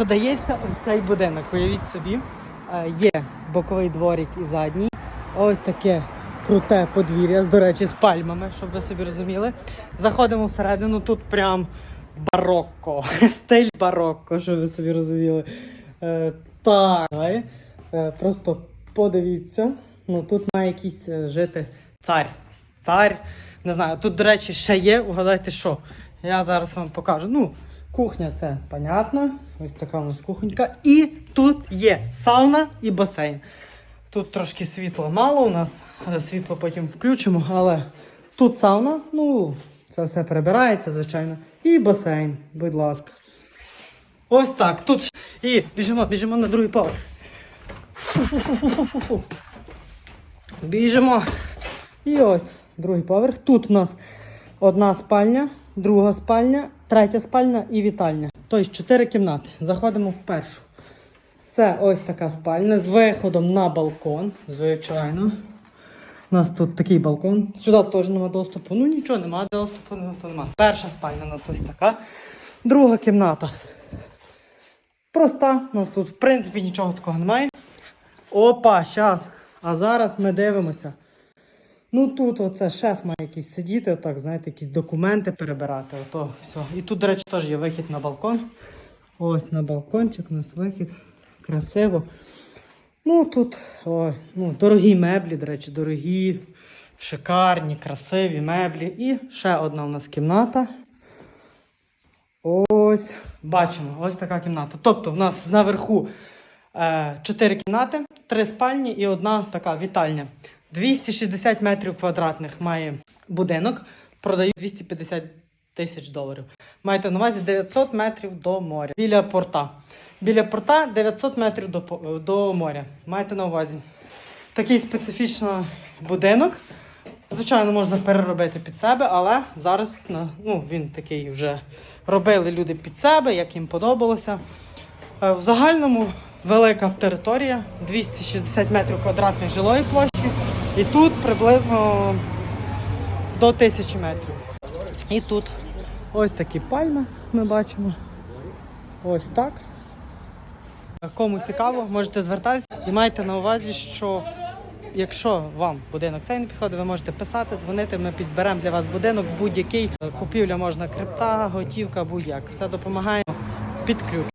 Продається ось цей будинок. Уявіть собі, е, є боковий дворик і задній. Ось таке круте подвір'я, до речі, з пальмами, щоб ви собі розуміли. Заходимо всередину, тут прям барокко. Стиль барокко, щоб ви собі розуміли. Е, так, е, просто подивіться. Ну тут має якийсь жити цар. Цар. Не знаю, тут, до речі, ще є. Угадайте, що. Я зараз вам покажу. Ну, кухня це понятно. Ось така у нас кухонька. І тут є сауна і басейн. Тут трошки світла мало у нас, але світло потім включимо. Але тут сауна, ну, це все перебирається, звичайно. І басейн, будь ласка. Ось так. Тут і біжимо, біжимо на другий поверх. Біжимо. І ось другий поверх. Тут в нас одна спальня, друга спальня, третя спальня і вітальня. Тобто чотири кімнати. Заходимо в першу. Це ось така спальня з виходом на балкон, звичайно. У нас тут такий балкон. Сюди теж немає доступу. Ну нічого, немає доступу, ну, то немає. Перша спальня у нас ось така. Друга кімната. Проста. У нас тут, в принципі, нічого такого немає. Опа, щас. А зараз ми дивимося. Ну тут оце шеф має якийсь сидіти, отак, знаєте, якісь документи перебирати. Ото все. І тут, до речі, теж є вихід на балкон. Ось на балкончик у нас вихід. Красиво. Ну тут ой, ну, дорогі меблі, до речі, дорогі, шикарні, красиві меблі. І ще одна у нас кімната. Ось, бачимо, ось така кімната. Тобто в нас наверху е, 4 кімнати, 3 спальні і одна така вітальня. 260 метрів квадратних має будинок, продають 250 тисяч доларів. Маєте на увазі 900 метрів до моря. Біля порта. Біля порта 900 метрів до, до моря. Маєте на увазі. Такий специфічний будинок. Звичайно, можна переробити під себе, але зараз ну, він такий вже робили люди під себе, як їм подобалося. Е, В загальному велика територія, 260 метрів квадратних жилої площі, і тут приблизно до 1000 метрів. І тут ось такі пальми ми бачимо. Ось так. Кому цікаво, можете звертатися і майте на увазі, що якщо вам будинок цей не підходить, ви можете писати, дзвонити, ми підберемо для вас будинок будь-який. Купівля можна крипта, готівка, будь-як. Все допомагаємо під ключ.